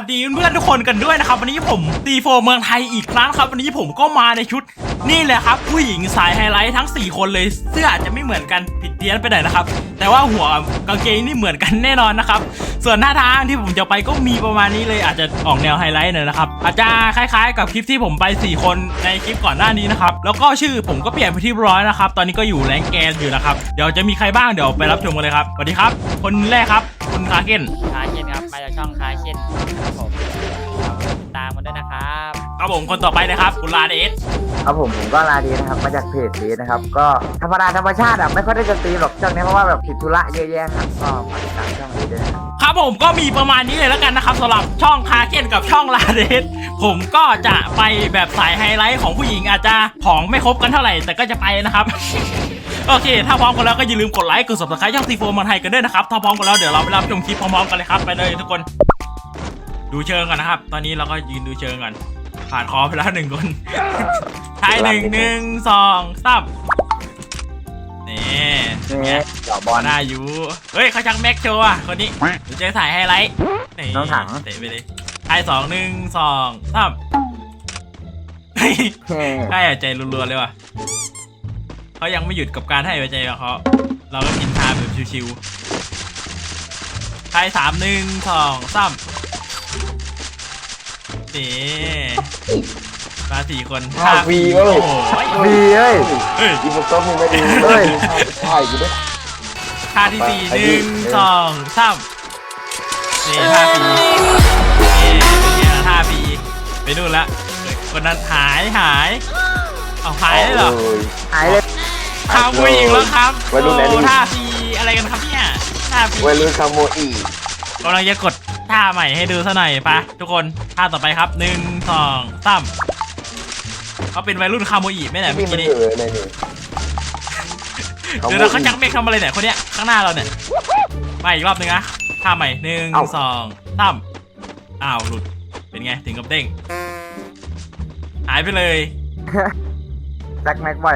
สดีเพื่อนทุกคนกันด้วยนะครับ วันนี้ผมตีโฟเมืองไทยอีกครั้งครับ วันนี้ผมก็มาในชุด นี่แหละครับ ผู้หญิงสายไฮไลท์ทั้ง 4 คนเลยเสื้ออาจจะไม่เหมือนกันผิดเพี้ยนไปหน่อยนะครับ แต่ว่าหัวกางเกงนี่เหมือนกันแน่นอนนะครับ ส่วนหน้าทางที่ผมจะไปก็มีประมาณนี้เลยอาจจะออกแนวไฮไลท์หน่อยนะครับอาจจะคล้ายๆ กับคลิปที่ผมไป 4 คนในคลิปก่อนหน้านี้นะครับแล้วก็ชื่อผมก็เปลี่ยนไปที่ร้อยนะครับตอนนี้ก็อยู่แรงแกนอยู่นะครับเดี๋ยวจะมีใครบ้างเดี๋ยวไปรับชมกันเลยครับสวัสดีครับ คนแรกครับคุณคาเกนคาเคน ช่องคาเคนครับผมติดตามกันด้วยนะครับครับผมคนต่อไปนะครับคุณลาเดสครับผมผมก็ลาดีนะครับมาจากเพจเดนะครับ ก็ธรรมดาธรรมชาติอะไม่ค่อยได้จะตีมหรอกช่วงนี้เพราะว่าแบบผิดธุระเยอะแยะครับก็มาติดตามช่องนี้ด้วยนะครับครับผมก็มีประมาณนี้เลยแล้วกันนะครับสำหรับช่องคาเคนกับช่องลาเดสผมก็จะไปแบบสายไฮไลท์ของผู้หญิงอาจจะของไม่ครบกันเท่าไหร่ แต่ก็จะไปนะครับ โอเค ถ้าพร้อมกันแล้วก็อย่าลืมกดไลค์ กด subscribe ช่องซีโฟมันไทยกันด้วยนะครับ ถ้าพร้อมกันแล้วเดี๋ยวเราไปรับชมคลิปพร้อมๆกันเลยครับไปเลยทุกคน ดูเชิงก่อนนะครับ ตอนนี้เราก็ยืนดูเชิงก่อนผ่านคอไปแล้วหนึ่งคนทายหนึ่งหนึ่งสองสามนี่เป็นไงนี่เจาะบบออลลน่าอยู่ เฮ้ยเขาชักแม็กโชว์อะคนนี้เดี๋ยวเจอสายไฮไลท์นี่น้องถังเตะไปเลยไอสองหนึ่งสองสามเฮ้ยเฮ้ให้หัวใจรัวๆเลยว่ะ เขายังไม่หยุดกับการให้หัวใจของเขาเราก็กินทาแบบชิวๆไทยสามหนึ่งสองสามนี่มาสี่คนห้าฟรีเว้ย โอ้โหดีเอ้ยเฮ้ย อีโฟกัสมึงไม่ดีเฮ้ยใช่กูด้วย ท่าที่สี่ไปหดินึ่งสองสามนี่ท่าปีนี่เป็นไงล่ะท่าปีไปนู่นละเฮ้ยคนนั้นหายหายเอาหายได้เหรอหายเลย ข้าวผู้หญิงแล้วครับวัยรุ่นไหนโอ้นี่ท่าปีอะไรกันครับเนี่ยท่าปีวัยรุ่นคาโมอีกำลังจะกดท่าใหม่ให้ดูซะหน่อยปะทุกคนท่าต่อไปครับหนึ่งสองสามเขาเป็นวัยรุ่นคาโมอิไหมเนี่ยเมื่นี่อมันกี้นี้เอออะไรเนี่ยเดี๋ยวเราเขาจักเมฆทำอะไรเนี่ยคนเนี้ยข้างหน้าเราเนี่ยมาอีกรอบหนึงนะท่าใหม่หนึ่งสองสามอ้าวหลุดเป็นไงถึงกับเด้งหายไปเลยแจ็คแม็กไว้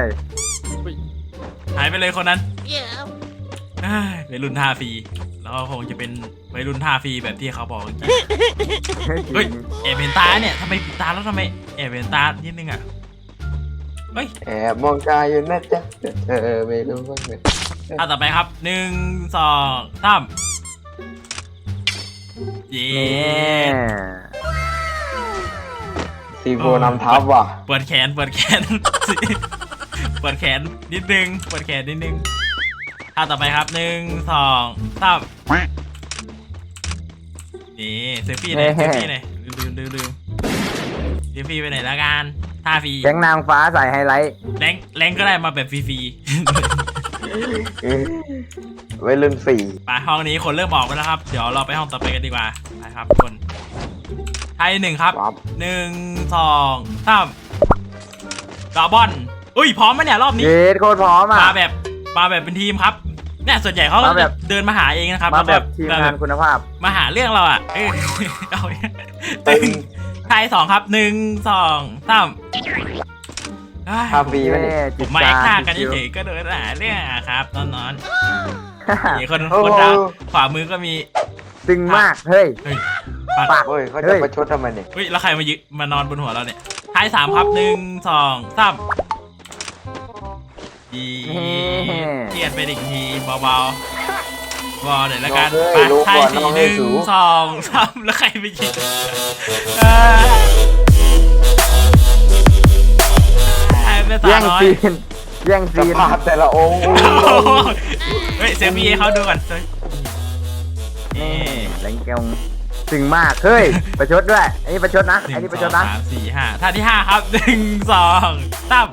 หายไปเลยคนนั้นเอ้ยวัยรุ่นท่าฟรีแล้วก็คงจะเป็นวัยรุ่นท่าฟรีแบบที่เขาบอกจริงๆเฮ้ยแอบเห็นตาเนี่ยทำไมปิดตาแล้วทำไมแอบเห็นตานิดนึงอะเฮ้ยแอบมองตาอยู่นะจ๊ะแต่เธอไม่รู้ว่าไงท่าต่อไปครับหนึ่งสองสามเย้นี่ซีโฟนำทับว่ะเปิดแขนเปิดแขนเปิดแขนนิดนึงเปิดแขนนิดนึงท่าต่อไปครับหนึ่งสองสามนี่เซลฟี่หน่อยเซลฟี่หน่อยลืมลืมลืมเซลฟี่ไปไหนละกันท่าฟรีแก๊งนางฟ้าใส่ไฮไลท์แรงแรงก็ได้มาแบบฟรีวัยรุ่นสี่ๆไปห้องนี้คนเริ่มออกไปแล้วครับ เดี๋ยวเราไปห้องต่อไปกันดีกว่าไปครับทุกคนไทยหนึ่งครับวับหนึ่งสองสามกาบอน อุ้ยพร้อมไหมเนี่ยรอบนี้เยสโคตรพร้อมอะ มาแบบมาแบบเป็นทีมครับเนี่ยส่วนใหญ่เขาก็มาแบจะบเดินมาหาเองนะครับมาล้วแบบทีมแบบงานคุณภาพ มาหาเรื่องเราอะเออเอาตึงไทยสองครับหนึ่งสองสามเอ้ยคาฟีไม่ได้ผมมาแอคท่ากันเฉยๆก็เดินหาเรื่องอะครับนอนนอนๆนี่คนโอ้คนโหทางขวามือก็มีตึงมาก เฮ้ย เฮ้ยปากเฮ้ยเขาเฮ้จะยประชดทำไมเนี่ยเฮ้ยแล้วใครมายึมานอนบนหัวเราเนี่ยไทยสามครับหนึ่งสองสาม ดีนี่เทียดไปอีกทีเบาๆบอลเดี๋ยวละกันน้องไปเอ้ยรู้ไทยก่อนสี่น้องหเอ้ยนึ่งสูสองสามแล้วใครไปยิงเอ้ยไปสาแย่มงร้อยซีนแย่งสซีนภาพแต่ละองค์เฮ้ยเซฟพี่ให้เขาดูก่อนเฮ้ยนี่แรงเกงตึงมาก เฮ้ย ประชดด้วย อันนี้ประชดนะหนึ่อันงนี้ประสชอดงนะสามสี่ห้าท่าที่ห้าครับหนึ่งสองสาม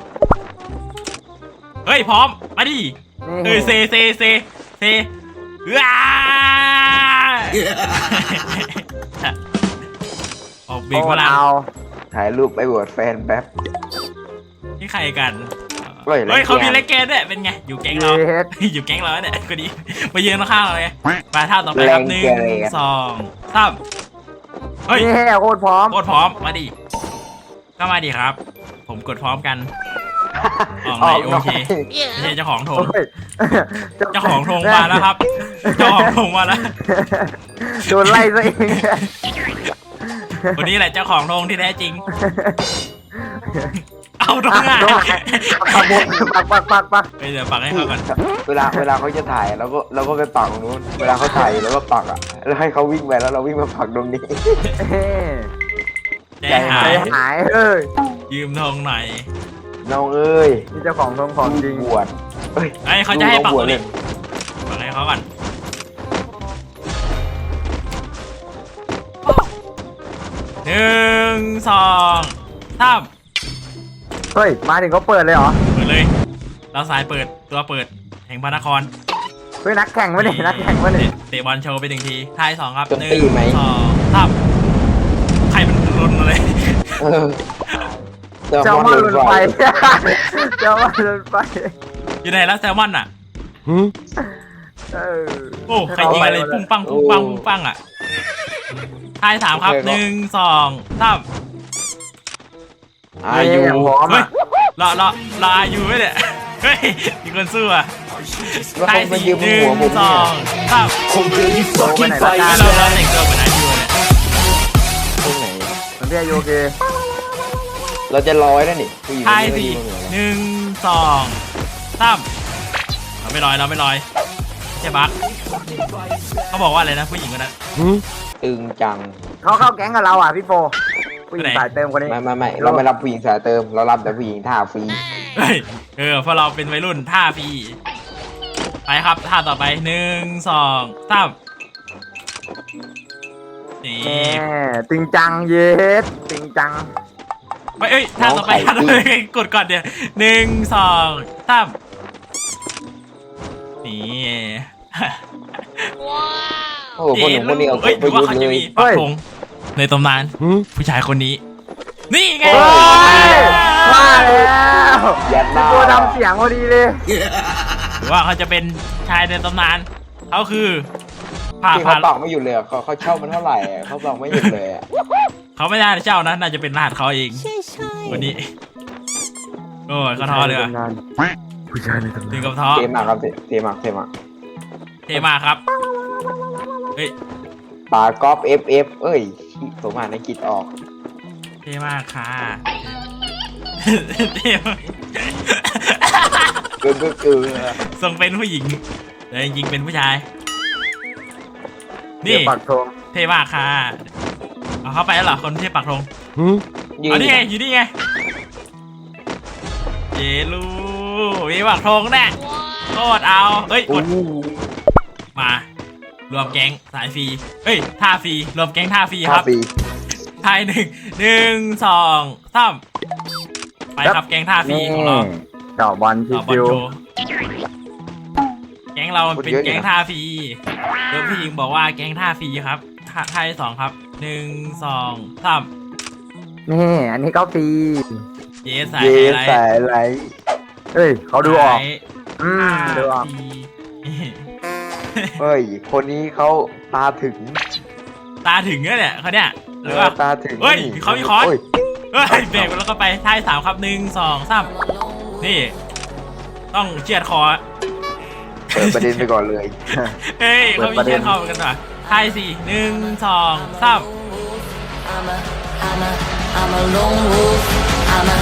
เฮ้ยพร้อม มาดิเอ้ยเซเซเซเซว้าออกเบรโอ้กมาแล้วเอาถ่ายรูปไปบวชแฟนแป๊บนี่ใครกันเฮ้ยเฮ้ยเขามีแรงแกนเลกแกนด้วยเป็นไง อยู่แก๊งเราเยสอยู่แก๊งเราเนี่ยก็ดีมายืนข้างๆเราเลยมาท่าต่อไปครับหนึ่งสองสามเฮ้ยนี่โคตรพร้อมโคตรพร้อม มาดิ ก็มาดิครับ ผมกดพร้อมกัน ออกหอน่ออยกโอหน่อยเคไม่ใช่เจ้าของธงโอ้ยเจ้าของธงมาแล้วครับ เจ้าของธงมาแล้ว โดนไล่ซะเองคนนี้แหละเจ้าของธงที่แท้จริง เอาตรงไหนตรงไหนปักปักปักปักปักไปเดี๋ยวปักให้เขาก่อน เวลาเวลาเขาจะถ่ายเราก็เราก็ไปปักตรงนู้น เวลาเขาถ่ายแล้วก็ปักอะ แล้วให้เขาวิ่งไปแล้วเราวิ่งมาปักตรงนี้เฮ้ยใจหาใจยหาย เอ้ยยืมธงหน่อย น้องเอ้ยนี่เจ้าของทงของจริงบวชเอ้ยไอ้ยเขาจะให้ปักบตวรชงเลนี้ยปักให้เขาก่อนหนึ่งสองสามเฮ้ย มาถึงเขาเปิดเลยเหรอ เปิดเลยเราสายเปิดตัวเปิด แห่งพระนครเฮ้ยนักแข่งวะนี่นักแข่งวะนี่เตะบอลโชว์ไปหนึ่งทีทายสองครับจนหนึ่ตีงไหมสองสามใครมันรุนเลยเออ แต่เจ้าว่ามาหลุลุนดไฟไฟเจ้ามาลุนไฟอยู่ไหนแล้วแซลมอนอะ เออโอ้ใครยิงอะไรปุ้งปังปุ้งปังปุ้งปังอะทายสามครับหนึ่งสองสามอายุพร้อมเฮ้ยอะรอรอรออยู่ไหมเนี่ยเฮ้ยมีคนสู้อะแล้วทายเขามาสี่ยืมหนึ่หัวงผมสเนี่อยงสามโไปไหนละกัไม่นเราเราแต่งตัวเหมือนอายุเลยตรงไหนมันพี่อายุโอเค เราจะร้อยแล้วนี่ผู้หญิงทายคนนี้สี่ก็ยืมหัวเราหนึ่งสองสามเราไม่ลอยเราไม่ลอยใช่บักเขาบอกว่าอะไรนะผู้หญิงคนนั้น ตึงจังเขาเข้าแก๊งกับเราอะพี่โฟผู้หญิงไหน สายเติมคนนี้ไม่ไม่ไม่เราไม่รับผู้หญิงสายเติม เรารับแต่ผู้หญิงท่าฟรีเฮ้ยเออเพราะเราเป็นวัยรุ่นท่าพี่ไปครับท่าต่อไปหนึ่งสองสามนี่แหมตึงจังเย็ดตึงจัง ไปเอ้ยท่าต่อไปท่าต่อไปกดก่อนเดี๋ยวหนึ่งสองสามนี่โอ้โหคนหนุ่มคนนี้เอาเอ้ยไปถือว่ายุดเขาเลจะยมีปักธงในตำนานผู้ชายคนนี้ นี่ไงเฮ้ยมาแล้วยัดหน้าพี่โฟทำเสียงพอดีเลยถือว่าเขาจะเป็นชายในตำนานเขาคือผ่าที่ผ่าเขาตอกไม่หยุดเลยอะเขาเขาเช่ามันเท่าไหร่อะเขาตอกไม่หยุดเลยอะ เขาไม่ได้เจ้านะน่าจะเป็นรหัสเขาเองวันนี้โอ้ยเขาท้อเลยว่ะผู้ชายในตำถึนางนกับท้อเทมากครับเทเทมากเทมากเทมากครับเฮ้ยปากอล์ฟเอฟเอฟเอ้ยผมอ่านในกิจออกเทมากค่ะเทมากเกินก็เกินทรงเป็นผู้หญิงแต่จริงๆเป็นผู้ชาย นี่นี่ปักธงเทมากค่ะ เอาเข้าไปแล้วเหรอคนเทปักธงยือ๋นอนี่ไงอยู่นี่ไงเยลูมีปักธงแน่โคตรเอาเฮ้ยกโอ้ดโหมารวมแก๊งสายฟรีเฮ้ยท่าฟรีรวมแก๊งท่าฟรีคท่ารับฟรี ทายหนึ่งหนึ่งสองสามไปครับแก๊งท่าฟรีของเราเจาะบอลต่อบอลชิวโชว์แก๊งเรามันเป็นแก๊งท่าฟรีเดี๋ยวพี่ยิงบอกว่าแก๊งท่าฟรีครับ ท่าท่าที่สองครับหนึ่งสองสามๆนี่อันนี้ก็ฟรีเยสสายเยไฮไลสาท์ยไหลเฮ้ยเขาดูออกสายอืมดูออกฟรีเฮ้ย คนนี้เขาตาถึงตาถึงแล้วเนี่ยเขาเนี่ยหเอรืออว่า ตาถึงเฮ้ยนี่เขามีค้อน โยเฮ้ยเบรกแล้วก็ไปท่ายสามครับหนึ่งสองสามนี่ ต้องเชียดคอ เปิดประเด็นไปก่อนเลย เฮ้ยเปิเขาดมีประเด็เชียนดคอเหมือนกันว่ะ ท่ายสี่หนึ่งสองสาม I'm a, I'm a, I'm a lone wolf. I'm a,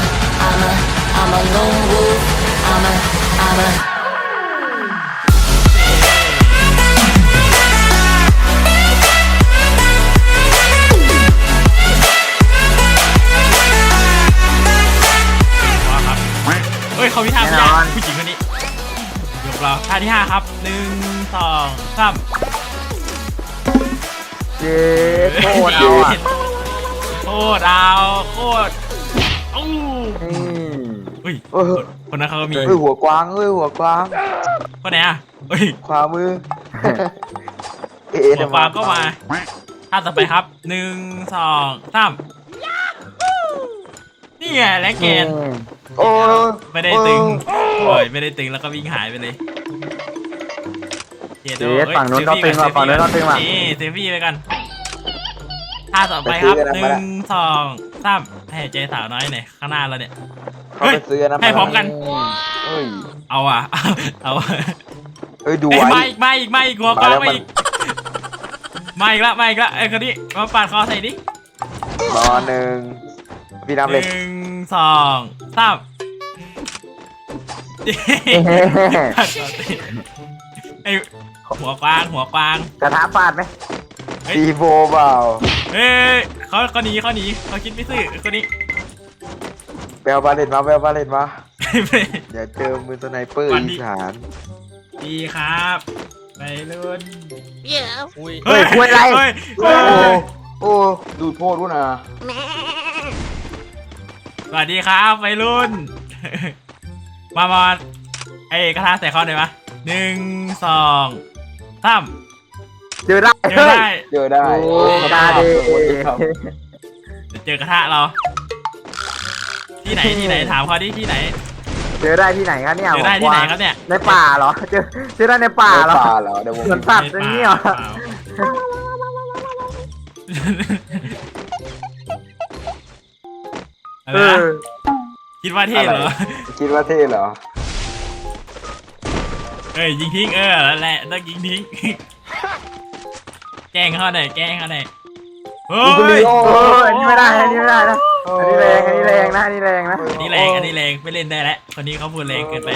I'm a, I'm a lone wolf. I'm a, I'm a. ว่าครับเฮ้ยเขามีท่าแน่ผู้นอน ผู้หญิงคนนี้ยกเราท่าที่ห้าครับหนึ่งสองสาม เย้โคตรเอาอะโคตรเอาโคตรอู้นี่เฮ้ยเออคนนั้นเขาก็มีเฮ้ยหัวกวางเฮ้ยหัวกวางคนไหนอะเฮ้ยขวามือเอ๊ะหัวปลาก็มาท่าต่อไปครับหนึ่งสองสามนี่ไงแรงเกนโอ้ไม่ได้ตึงโอ้ยไม่ได้ตึงแล้วก็วิ่งหายไปเลยเจ็ดเจ๊ฝั่งนู้นก็ตึงว่ะฝั่งนู้นก็ตึงว่ะนี่ เซฟี่ไปกันท่าต่อไปครับหนึ่งสองสามให้ใจสาวน้อยหน่อยข้างหน้าเราเนี่ยเขาไปซื้อนะให้พร้อมกันเฮ้ยเอาอะ เอาอะเฮ้ยดูเอ้ยไว้มาอีกมาอีกมาอีกหัวกล้องมาแล้วมาอีกมาอีกละมาอีกละไอ้คนนี้มาปาดคอใส่ดิรอหนึ่งพี่นับหเลยนึ่งสองสามไอ หัวกวางหัวกวางกระทะฟาดไหมตีโฟเปล่าเฮ้ยเขาเขาหนีเขาหนีเขาคิดไม่ซื่อคนนี้ แปลบาเลนมาแปลบาเลนมาอย่าเจอมือสไนเปอร์วันอีนี้สานดีครับไปรุ่นอุ้ยเฮ้ยคุยอะไรเฮ้ยโอ้โอ้ดูโทษด้วยนะสวัสดีครับไปรุ่น มามาไอ้กระทะใส่เขาหน่อยมะหนึ่งสอง สามเจอได้เจอได้เจอได้โอ้กาดีครับเดี๋ยวเจอกระทะเรา ที่ไหนที่ไหนถามเขาดิที่ไหน เจอได้ที่ไหนครับเนี่ยเจอได้ที่ไหนครับเนี่ยในป่าเหรอ เจอเจอได้ในป่าเหรอป่าเหรอเดี๋ยวผมสวนสัตว์อย่างนี้เหรอเปล่าอะไรเอนะอคิดว่าเท่เหรอ คิดว่าเท่เหรอ เอ้ยยิงทิ้งเออนั่นแหละต้องยิงทิ้ง แกล้งเขาหน่อยแกล้งเขาหน่อยเฮ้ยิงไปเลยยโอ้โอ้ยอันนี้ไม่ได้อันนี้ไม่ได้นะอันนี้แรงอันนี้แรงนะอันนี้แรงนะอันนี่แรงอันนี้แรงไม่เล่นได้แล้วคนนี้เขาพูดแรงเกินไป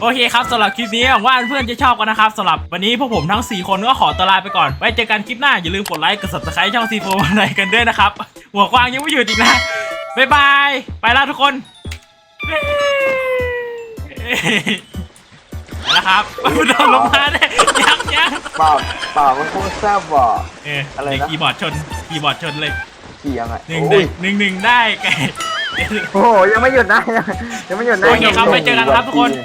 โอเคครับสำหรับคลิปนี้หวังว่าเพื่อนจะชอบกันนะครับสำหรับวันนี้พวกผมทั้ง 4 คนก็ขอตัวลาไปก่อน ไว้เจอกันคลิปหน้าอย่าลืมกดไลค์กด subscribe ช่องซีโฟมาไหนกันด้วยนะครับ หัวกว้างยังไม่หยุดอีกนะบ๊ายบาย ไปแล้วทุกคน ไปแล้วครับโดนลงมาเนี่ยยังยังป่าป่ามันโคตรแซ่บว่ะ เอออะไรนะเดี๋ยวคีย์บอร์ดชนคีย์บอร์ดชนเลยขี่ยังไงหนึ่งโอ้ยหนึ่งหนึ่งได้ไก่ โอ้โหยังไม่หยุดนะยังไม่หยุดนะโอเคครับไว้เจอกันครับทุกคนที